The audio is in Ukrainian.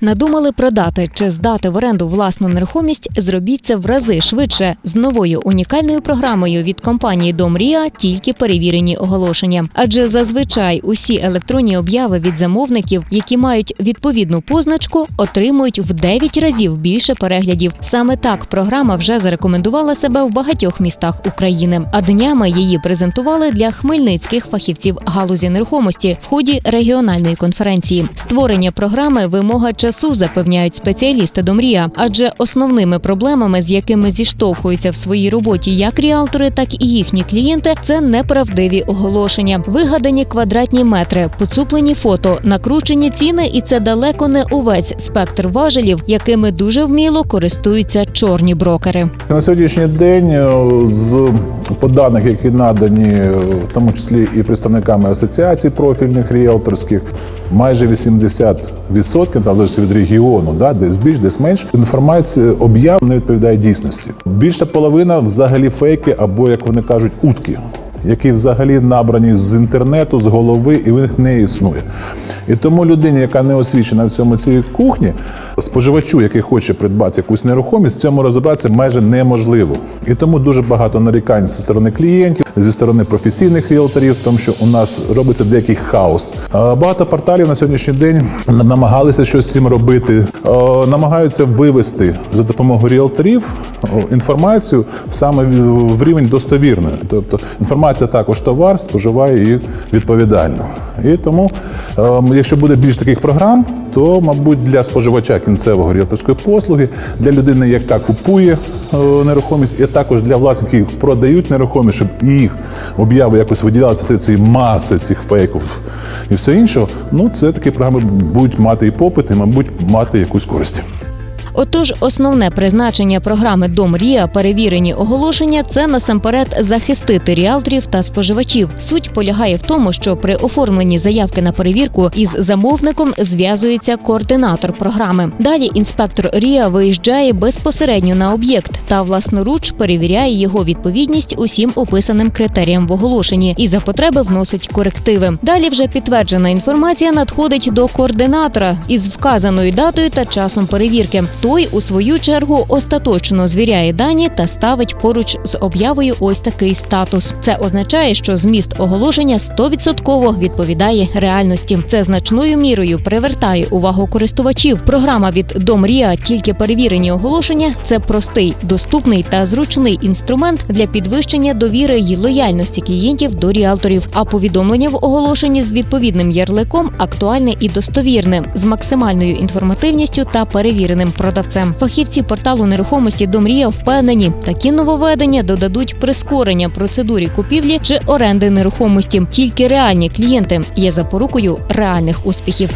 Надумали продати чи здати в оренду власну нерухомість, зробіть це в рази швидше з новою унікальною програмою від компанії Домрія тільки перевірені оголошення. Адже зазвичай усі електронні обяви від замовників, які мають відповідну позначку, отримують в 9 разів більше переглядів. Саме так програма вже зарекомендувала себе в багатьох містах України. А днями її презентували для хмельницьких фахівців галузі нерухомості в ході регіональної конференції. Створення програми вимога часу запевняють спеціалісти Домрія, адже основними проблемами, з якими зіштовхуються в своїй роботі як ріалтори, так і їхні клієнти, це неправдиві оголошення, вигадані квадратні метри, поцуплені фото, накручені ціни, і це далеко не увесь спектр важелів, якими дуже вміло користуються чорні брокери. На сьогоднішній день е, з по даних, які надані, е, в тому числі і представниками асоціацій профільних ріелторських, майже 80% там залежить від регіону, да, десь більш, десь менш, інформація об'яв не відповідає дійсності. Більша половина взагалі фейки, або як вони кажуть, утки. Які взагалі набрані з інтернету, з голови, і в них не існує. І тому людині, яка не освічена в цьому цій кухні, споживачу, який хоче придбати якусь нерухомість, в цьому розібратися майже неможливо. І тому дуже багато нарікань зі сторони клієнтів, зі сторони професійних ріелторів, тому що у нас робиться деякий хаос. Багато порталів на сьогоднішній день намагалися щось з цим робити, намагаються вивести за допомогою ріелторів інформацію саме в рівень достовірної. Тобто інформація також товар, споживає її відповідально. І тому, е, якщо буде більш таких програм, то, мабуть, для споживача кінцевого ріелторської послуги, для людини, яка купує е, нерухомість, і також для власників, які продають нерухомість, щоб їх обяви якось виділялися серед цієї маси цих фейків і все інше, ну це такі програми будуть мати і попит, і, мабуть, мати якусь користь. Отож, основне призначення програми Дом Рія перевірені оголошення це насамперед захистити ріалторів та споживачів. Суть полягає в тому, що при оформленні заявки на перевірку із замовником зв'язується координатор програми. Далі інспектор Рія виїжджає безпосередньо на об'єкт та власноруч перевіряє його відповідність усім описаним критеріям в оголошенні і за потреби вносить корективи. Далі вже підтверджена інформація надходить до координатора із вказаною датою та часом перевірки. Той, у свою чергу, остаточно звіряє дані та ставить поруч з об'явою ось такий статус. Це означає, що зміст оголошення 100% відповідає реальності. Це значною мірою привертає увагу користувачів. Програма від Домрія тільки перевірені оголошення це простий, доступний та зручний інструмент для підвищення довіри й лояльності клієнтів до ріалторів. А повідомлення в оголошенні з відповідним ярликом актуальне і достовірне з максимальною інформативністю та перевіреним продавцем. Фахівці порталу нерухомості Домрія впевнені, такі нововведення додадуть прискорення процедурі купівлі чи оренди нерухомості. Тільки реальні клієнти є запорукою реальних успіхів.